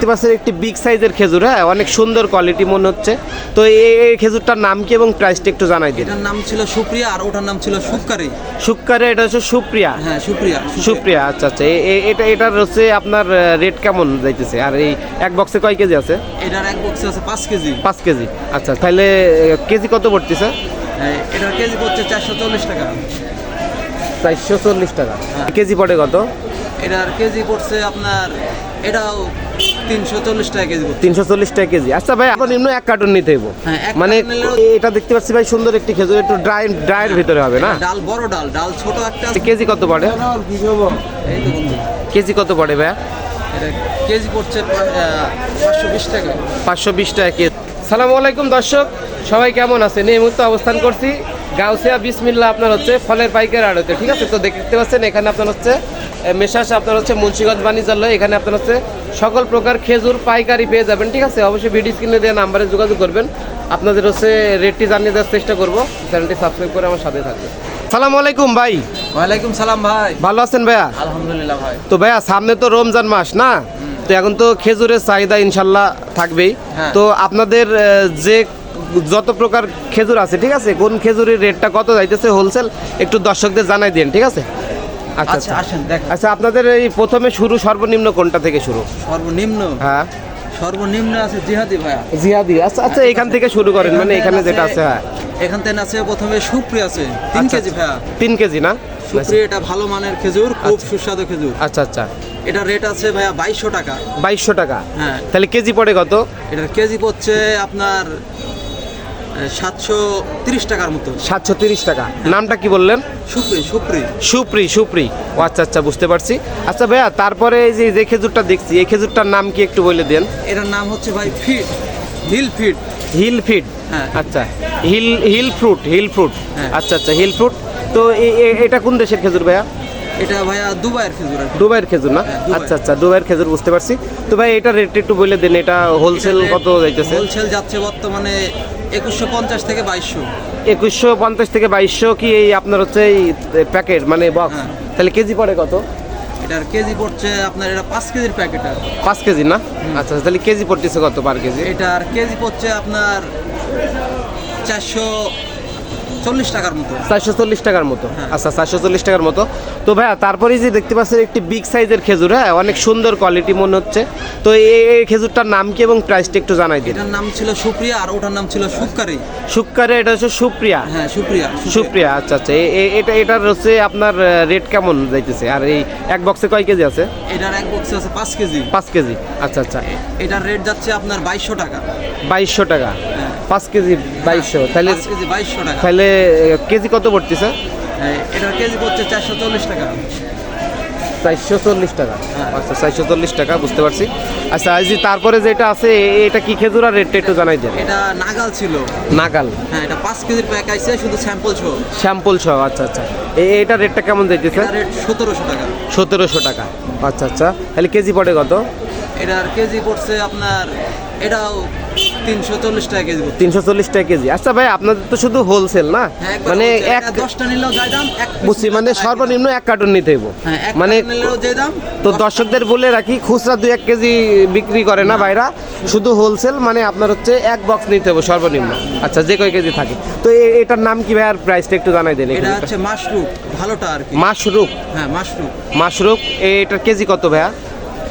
দেখতে পাচ্ছেন একটি বিগ সাইজের খেজুর হ্যাঁ? অনেক সুন্দর কোয়ালিটি মনে হচ্ছে। তো এই খেজুরটার নাম কি এবং প্রাইসটা একটু জানাই দিন। এটার নাম ছিল সুপ্রিয়া আর ওটার নাম ছিল সুপকারি শুক্কারে এটা হচ্ছে সুপ্রিয়া? হ্যাঁ সুপ্রিয়া সুপ্রিয়া। আচ্ছা আচ্ছা। এটা এটার হচ্ছে আপনার রেট কেমন যাইতেছে? আর এই এক বক্সে কয় কেজি আছে? এটার এক বক্সে আছে পাঁচ কেজি। পাঁচ কেজি। আচ্ছা তাহলে কেজি কত পড়তেছে? হ্যাঁ, এটার কেজি পড়ছে চারশো চল্লিশ টাকা। চারশো চল্লিশ টাকা। হ্যাঁ। কেজি পড়ে কত? এটার কেজি পড়ছে আপনার এটাও তিনশো চল্লিশ টাকা কেজি আচ্ছা ভাই এখন নিম্ন এক কার্টুন নিতে হইব। হ্যাঁ, মানে এটা দেখতে পাচ্ছি ভাই সুন্দর একটি খেজুর একটু ড্রাই ড্রাইয়ের ভিতরে হবে না? ডাল বড় ডাল ডাল ছোট একটা কেজি কত পড়ে? কেজি কত পড়ে ভাইয়া কেজি পড়ছে পাঁচশো বিশ টাকা। পাঁচশো বিশ টাকা কেজি। সালামু আলাইকুম দর্শক সবাই কেমন আছেন? এই মুহূর্তে অবস্থান করছি গাউসিয়া বিসমিল্লা আপনার হচ্ছে ফলের পাইকার আড়তে ঠিক আছে? তো দেখতে পাচ্ছেন এখানে আপনার হচ্ছে মেশাস আপনার হচ্ছে মুন্সিগঞ্জ বাণিজ্যালয় এখানে আপনার হচ্ছে সকল প্রকার খেজুর পাইকারি পেয়ে যাবেন ঠিক আছে? অবশ্যই ভিডিও স্ক্রিনে দেওয়া নাম্বারে যোগাযোগ করবেন। আপনাদের হচ্ছে রেটটি জানিয়ে দেওয়ার চেষ্টা করব। চ্যানেলটি সাবস্ক্রাইব করে আমার সাথে থাকবেন। সালাম আলাইকুম ভাই। ওয়ালাইকুম সালাম ভাই। ভালো আছেন ভাইয়া? আলহামদুলিল্লাহ ভাই। তো ভাইয়া সামনে তো রমজান মাস না? তো এখন তো খেজুরের চাহিদা ইনশাল্লাহ থাকবেই। হ্যাঁ। তো আপনাদের যে যত প্রকার খেজুর আছে ঠিক আছে? কোন খেজুরের রেটটা কত যাইতেছে হোলসেল একটু দর্শকদের জানাই দিন ঠিক আছে? আচ্ছা আচ্ছা আচ্ছা। আসেন দেখ আচ্ছা আপনাদের এই প্রথমে শুরু সর্বনিম্ন কোনটা থেকে শুরু? সর্বনিম্ন? হ্যাঁ। সর্বনিম্ন আছে জিহাদি ভাইয়া। জিহাদি আচ্ছা আচ্ছা এখান থেকে শুরু করেন মানে এখানে যেটা আছে হ্যাঁ। এখান থেকে আছে প্রথমে সুপ্রি আছে তিন আচ্ছা, কেজি ভাইয়া। তিন কেজি না? সুপ্রি এটা ভালো মানের খেজুর খুব সুস্বাদু খেজুর। আচ্ছা আচ্ছা। এটা রেট আছে ভাইয়া বাইশশো টাকা। বাইশশো টাকা। হ্যাঁ। তাহলে কেজি পড়ে কত? এটার কেজি পড়ছে আপনার সাতশো তিরিশ টাকার মতো। সাতশো তিরিশ টাকা। নামটা কি বললেন? সুপ্রি সুপ্রি। সুপ্রি সুপ্রি। ও আচ্ছা আচ্ছা বুঝতে পারছি। আচ্ছা ভাইয়া তারপরে এই যে যে খেজুরটা দেখছি এই খেজুরটার নাম কি একটু বলে দেন? এটার নাম হচ্ছে ভাই ফিট হিল ফিট হিল ফিড? হ্যাঁ। আচ্ছা hill hill fruit hill fruit. হ্যাঁ। আচ্ছা আচ্ছা হিল ফ্রুট। তো এটা কোন দেশের খেজুর ভাইয়া? এটা ভাইয়া দুবাইয়ের খেজুর দুবাইয়ের খেজুর না? হ্যাঁ, আচ্ছা আচ্ছা দুবাইয়ের খেজুর বুঝতে পারছি। তো ভাই এটা রেট একটু বলে দেন এটা হোলসেল কত যাইতেছে? হোলসেল যাচ্ছে বর্তমানে একুশশো পঞ্চাশ থেকে বাইশশো। একুশশো পঞ্চাশ থেকে বাইশশো কি এই আপনার হচ্ছে এই প্যাকেট মানে বক্স হ্যাঁ। তাহলে কেজি পড়ে কত? এটার কেজি পড়ছে আপনার এটা পাঁচ কেজির প্যাকেট আর। পাঁচ কেজি না? আচ্ছা তাহলে কেজি পড়তেছে কত পার কেজি? এটার কেজি পড়ছে আপনার চারশো চল্লিশ টাকার মতো। চারশো চল্লিশ টাকার মতো। হ্যাঁ। আচ্ছা চারশো চল্লিশ টাকার মতো। তো ভাইয়া তারপরে যে দেখতে পাচ্ছেন একটি বিগ সাইজের খেজুর হ্যাঁ অনেক সুন্দর কোয়ালিটি মনে হচ্ছে। তো এই খেজুরটার নাম কি এবং প্রাইসটা একটু জানাই দিন। এটার নাম ছিল সুপ্রিয়া আর ওটার নাম ছিল সুপকারি শুক্কারে এটা হচ্ছে সুপ্রিয়া? হ্যাঁ সুপ্রিয়া সুপ্রিয়া। আচ্ছা আচ্ছা। এটা এটার হচ্ছে আপনার রেট কেমন যাইতেছে? আর এই এক বক্সে কয় কেজি আছে? এটার এক বক্সে আছে পাঁচ কেজি। পাঁচ কেজি। আচ্ছা আচ্ছা। এটার রেট যাচ্ছে আপনার বাইশশো টাকা। বাইশশো টাকা। পাঁচ কেজি বাইশশো। তাহলে কেজি বাইশশো টাকা। তাহলে কেজি কত পড়তেছে? হ্যাঁ, এটার কেজি পড়ছে চারশো চল্লিশ টাকা। চারশো চল্লিশ টাকা। হ্যাঁ। আচ্ছা চারশো চল্লিশ টাকা বুঝতে পারছি। আচ্ছা যে তারপরে যেটা আছে এটা কি খেজুর আর রেটটা একটু জানাই দেন। এটা নাগাল ছিল। নাগাল। হ্যাঁ এটা পাঁচ কেজির প্যাক আইছে শুধু স্যাম্পল সহ। শ্যাম্পুল সহ আচ্ছা আচ্ছা। এটা রেটটা কেমন যাইতেছে? রেট সতেরোশো টাকা। সতেরোশো টাকা। আচ্ছা আচ্ছা। তাহলে কেজি পড়ে কত? এটার কেজি পড়ছে আপনার এটাও তিনশো চল্লিশ টাকা কেজি তিনশো চল্লিশ টাকা কেজি। আচ্ছা ভাই আপনাদের তো শুধু হোলসেল না? হ্যাঁ, মানে এক দশটা নিলেও যাই দাম এক বুঝছি মানে। সর্বনিম্ন এক কার্টুন নিতে হইব। হ্যাঁ মানে তো দর্শকদের বলে রাখি খুচরা দুই এক কেজি বিক্রি করে না ভাইরা। শুধু হোলসেল মানে আপনার হচ্ছে এক বক্স নিতে হবে সর্বনিম্ন। আচ্ছা যে কয় কেজি থাকে। তো এটার নাম কি ভাই আর প্রাইসটা একটু জানাই দেন এটা হচ্ছে মাশরুম ভালোটা আর কি। মাশরুক হ্যাঁ মাশরুম। মাশরুক এটার কেজি কত ভাইয়া?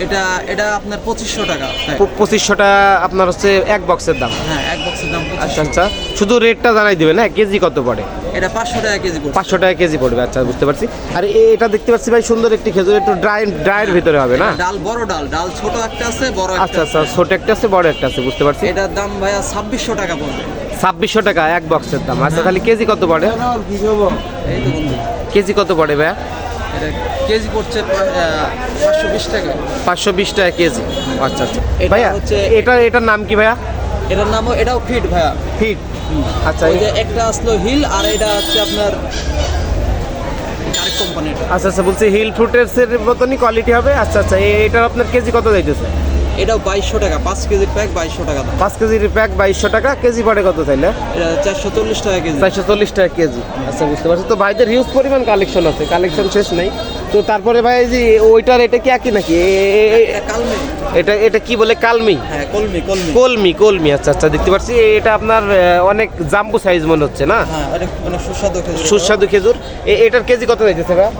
এটা এটা আপনার পঁচিশশো টাকা। হ্যাঁ, পঁচিশশোটা আপনার হচ্ছে এক বক্সের দাম। হ্যাঁ এক বক্সের দাম আচ্ছা আচ্ছা। শুধু রেটটা জানাই দিবেন হ্যাঁ কেজি কত পড়ে? এটা পাঁচশো টাকা কেজি পাঁচশো টাকা কেজি পড়বে আচ্ছা বুঝতে পারছি। আর এটা দেখতে পাচ্ছি ভাই সুন্দর একটি খেজুর একটু ড্রাই ড্রাইয়ের ভিতরে হবে না? ডাল বড় ডাল। ডাল ছোট একটা আছে বড় আচ্ছা আচ্ছা ছোট একটা আছে বড় একটা আছে বুঝতে পারছি। এটার দাম ভাইয়া ছাব্বিশশো টাকা পড়বে। ছাব্বিশশো টাকা এক বক্সের দাম। আচ্ছা তাহলে কেজি কত পড়ে? কেজি কত পড়ে ভাইয়া? এটা কেজি পড়ছে পাঁচশো বিশ টাকা। পাঁচশো বিশ টাকা কেজি। আচ্ছা আচ্ছা। এটা ভাইয়া হচ্ছে- এটা এটার নাম কি ভাইয়া? এটার নামও এটাও ফিট ভাইয়া। ফিট? আচ্ছা এটা এই- যে একটা আসলো হিল আর এটা হচ্ছে আপনার আচ্ছা আচ্ছা বলছি হিল ফ্রুটের মতনই কোয়ালিটি হবে? আচ্ছা আচ্ছা এটার আপনার কেজি কত যাইতেছে? এটাও বাইশশো টাকা পাঁচ কেজির প্যাক বাইশশো টাকা দাম। পাঁচ কেজির প্যাক বাইশশো টাকা কেজি পড়ে কত এটা চারশো চল্লিশ টাকা কেজি। চারশো চল্লিশ টাকা কেজি। আচ্ছা বুঝতে পারছি। তো ভাইদের হিউজ পরিমাণ কালেকশন আছে কালেকশন শেষ নেই। তো তারপরে ভাই যে ওইটার এটা কি একই নাকি? এ- এটা এটা কি বলে কালমি? হ্যাঁ কলমি কলমি। কলমি কলমি আচ্ছা আচ্ছা দেখতে পাচ্ছি এটা আপনার অনেক জাম্বু সাইজ মনে হচ্ছে না? হ্যাঁ অনেক সুস্বাদু খেজুর। সুস্বাদু খেজুর। এটার কেজি কত হয়েছে ভাই?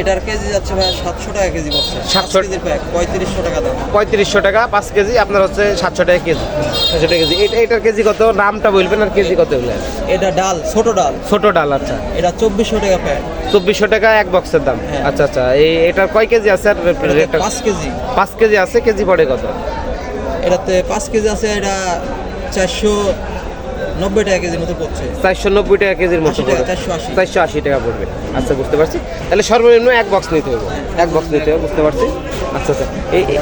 এটার কেজি যাচ্ছে ভাই সাতশো টাকা কেজি পড়ছে সাতশো কেজির প্যাক পঁয়ত্রিশশো টাকা দাম। পঁয়ত্রিশশো টাকা পাঁচ কেজি আপনার হচ্ছে সাতশো টাকা কেজি। সাতশো টাকা কেজি। এটা এটার কেজি কত? নামটা বলবেন আর কেজি কত বললেন এটা ডাল ছোট ডাল। ছোট ডাল আচ্ছা। এটা চব্বিশশো টাকা প্যাক চব্বিশশো টাকা এক বক্সের দাম। হ্যাঁ। আচ্ছা আচ্ছা। এই এটার কয় কেজি আছে আর পাঁচ কেজি। পাঁচ কেজি আছে কেজি পড়ে কত? এটাতে পাঁচ কেজি আছে এটা চারশো নব্বই টাকা কেজির মতো পড়ছে। চারশো নব্বই টাকা কেজির মতো 80 টাকা, 480 চারশো আশি। টাকা পড়বে। আচ্ছা বুঝতে পারছি। তাহলে সর্বনিম্ন এক বক্স নিতে হবে। এক বক্স নিতে হবে বুঝতে পারছি। আচ্ছা আচ্ছা। এই-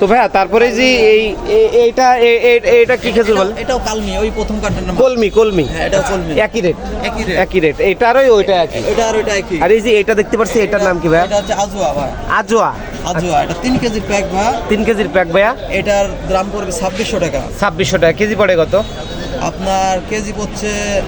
তো ভাইয়া তারপরে যে এই এই- এইটা এই- এই- এইটা কি খেজুর বলে? এটাও- কালমি ওই প্রথম কার্টনের নাম। কলমি কলমি। হ্যাঁ এটাও কলমি। একই রেট একই রেট একই রেট এটারই ওইটা একই। এটা আর ওইটা একই। আর এই যে এটা দেখতে পাচ্ছি এটার নাম কি ভাইয়া? এটা হচ্ছে আজুয়া ভাই। আজোয়া। আজুয়া এটা তিন কেজির প্যাক ভাই তিন কেজির প্যাক ভাইয়া। এটার দাম পড়বে ছাব্বিশশো টাকা। ছাব্বিশশো টাকা। কেজি পড়ে কত? আপনার কেজি পড়ছে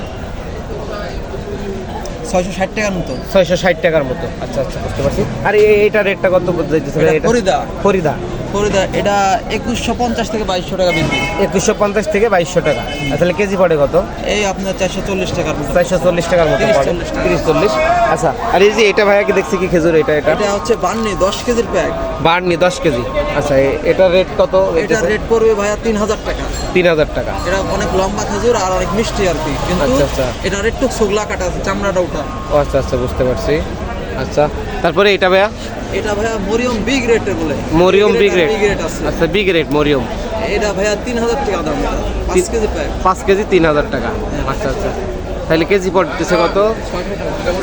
ছয়শো ষাট টাকার মতো। ছয়শো ষাট টাকার মতো। আচ্ছা আচ্ছা বুঝতে পারছি। আর এইটা রেটটা কত বলতে চাইতেছে এটা এটা ফরিদা। ফরিদা। ফরিদা এটা একুশশো পঞ্চাশ থেকে বাইশশো টাকা বিক্রি। একুশশো পঞ্চাশ থেকে বাইশশো টাকা। তাহলে কেজি পড়ে কত? এই আপনার চারশো চল্লিশ টাকার মতো। চারশো চল্লিশ টাকার মতো 30 পড়ে 40 টাকা। তিরিশ চল্লিশ। আচ্ছা আর এই যে এটা ভাইয়া কি দেখছি কি খেজুর এটা এটা? এটা হচ্ছে বান্নি দশ কেজির প্যাক। বার্নি দশ কেজি। আচ্ছা এটার রেট কত এটার রেট পড়বে ভাইয়া তিন হাজার টাকা। তিন হাজার টাকা। এটা অনেক লম্বা খেজুর আর অনেক মিষ্টি আর কি। কিন্তু আচ্ছা, আচ্ছা। এটার একটু সুগলা কাটা আছে চামড়াটা ওটা ও আচ্ছা আচ্ছা বুঝতে পারছি। আচ্ছা তারপরে এটা ভাইয়া? এটা ভাইয়া মরিয়ম বিগ রেটের বলে। মরিয়ম বিগ রেট বিগ রেট আছে। আচ্ছা বিগ রেট মরিয়ম। এটা ভাইয়া তিন হাজার টাকা দাম। পাঁচ কেজি প্যাক পাঁচ কেজি তিন হাজার টাকা। আচ্ছা আচ্ছা। তাহলে কেজি পড়তেছে কত?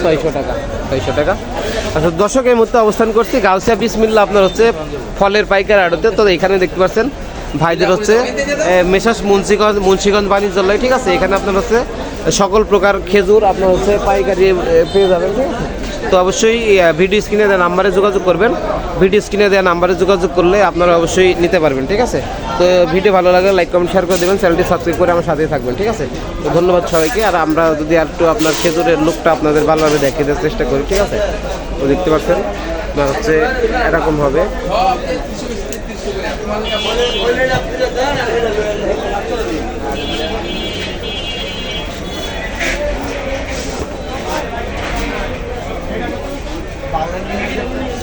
ছয়শো টাকা। ছয়শো টাকা। আচ্ছা দর্শক এই মুহূর্তে অবস্থান করছি গাউসিয়া বিসমিল্লা আপনার হচ্ছে ফলের পাইকার আড়তে। তো এখানে দেখতে পাচ্ছেন ভাইদের হচ্ছে এ, মেসাস মুন্সিগঞ্জ মুন্সিগঞ্জ বাণিজ্যালয়। ঠিক আছে এখানে আপনার হচ্ছে সকল প্রকার খেজুর আপনার হচ্ছে পাইকারি পেয়ে যাবেন। ঠিক আছে? তো অবশ্যই ভিডিও স্ক্রিনে দেওয়া নাম্বারে যোগাযোগ করবেন। ভিডিও স্ক্রিনে দেওয়া নাম্বারে যোগাযোগ করলে আপনারা অবশ্যই নিতে পারবেন, ঠিক আছে? তো ভিডিও ভালো লাগলে লাইক কমেন্ট শেয়ার করে দেবেন চ্যানেলটি সাবস্ক্রাইব করে আমার সাথেই থাকবেন, ঠিক আছে? তো ধন্যবাদ সবাইকে, আর আমরা যদি আর একটু আপনার খেজুরের লুকটা আপনাদের ভালোভাবে দেখিয়ে দেওয়ার চেষ্টা করি, ঠিক আছে? তো দেখতে পাচ্ছেন না হচ্ছে এরকম হবে। following you.